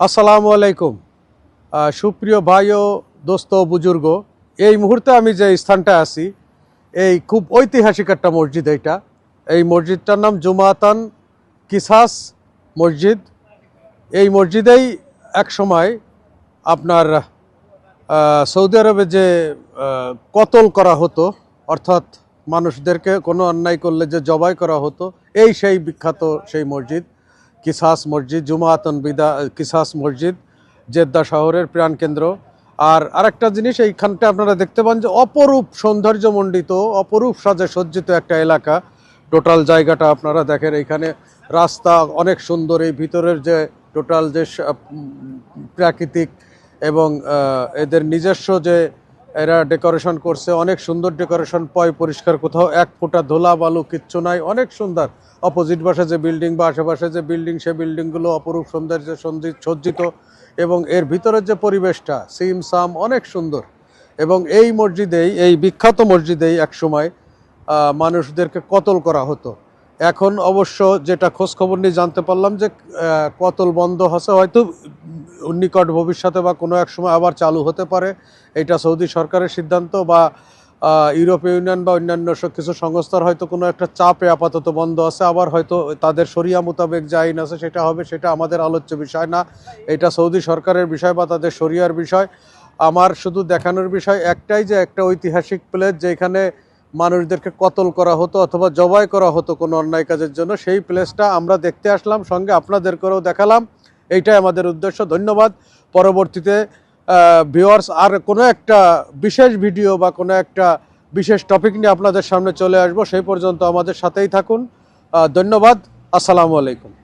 আসসালামু আলাইকুম। সুপ্রিয় ভাই ও দোস্ত বুজুর্গ, এই মুহূর্তে আমি যে স্থানটা আছি, এই খুব ঐতিহাসিক একটা মসজিদ এইটা। এই মসজিদটার নাম জুমাতান কিসাস মসজিদ। এই মসজিদেই এক সময় আপনার সৌদি আরবে যে কতল করা হতো, অর্থাৎ মানুষদেরকে কোনো অন্যায় করলে যে জবাই করা হতো, এই সেই বিখ্যাত সেই মসজিদ। কিসাস মসজিদ, জুমাতন বিদা, কিসাস মসজিদ, জেদ্দা শহরের প্রাণকেন্দ্র আর আরেকটা জিনিস, এইখানটা আপনারা দেখতে পান যে অপরূপ সৌন্দর্যমণ্ডিত, অপরূপ সাজে সজ্জিত একটা এলাকা। টোটাল জায়গাটা আপনারা দেখেন, এইখানে রাস্তা অনেক সুন্দর, এই ভিতরের যে টোটাল যে প্রাকৃতিক এবং এদের নিজস্ব যে এরা ডেকোরেশন করছে, অনেক সুন্দর ডেকোরেশন, পয় পরিষ্কার কোথাও, এক ফোঁটা ধোলা বালু, কিচ্ছু নাই, অনেক সুন্দর। অপোজিট পাশে যে বিল্ডিং বা আশেপাশে যে বিল্ডিং, সে বিল্ডিংগুলো অপরূপ সৌন্দর্যে সজ্জিত এবং এর ভিতরের যে পরিবেশটা, সিম, সাম, অনেক সুন্দর। এবং এই মসজিদেই, এই বিখ্যাত মসজিদেই একসময় মানুষদেরকে কতল করা হতো। এখন অবশ্য যেটা খোঁজখবর নিয়ে জানতে পারলাম যে কতল বন্ধ হচ্ছে, হয়তো নিকট ভবিষ্যতে বা কোনো এক সময় আবার চালু হতে পারে, এটা সৌদি সরকারের সিদ্ধান্ত বা ইউরোপীয় ইউনিয়ন বা অন্যান্য সব কিছু সংস্থার হয়তো কোনো একটা চাপে আপাতত বন্ধ আছে, আবার হয়তো তাদের শরিয়া মোতাবেক যে আইন আছে সেটা হবে, সেটা আমাদের আলোচ্য বিষয় না। এটা সৌদি সরকারের বিষয় বা তাদের শরিয়ার বিষয়। আমার শুধু দেখানোর বিষয় একটাই যে একটা ঐতিহাসিক প্লেস যেখানে মানুষদেরকে কতল করা হতো অথবা জবাই করা হতো কোনো অন্যায় কাজের জন্য, সেই প্লেসটা আমরা দেখতে আসলাম, সঙ্গে আপনাদেরকেও দেখালাম। এইটাই আমাদের উদ্দেশ্য। ধন্যবাদ। পরবর্তীতে ভিওয়ার্স আর কোনো একটা বিশেষ ভিডিও বা কোনো একটা বিশেষ টপিক নিয়ে আপনাদের সামনে চলে আসব। সেই পর্যন্ত আমাদের সাথেই থাকুন। ধন্যবাদ। আসসালামু আলাইকুম।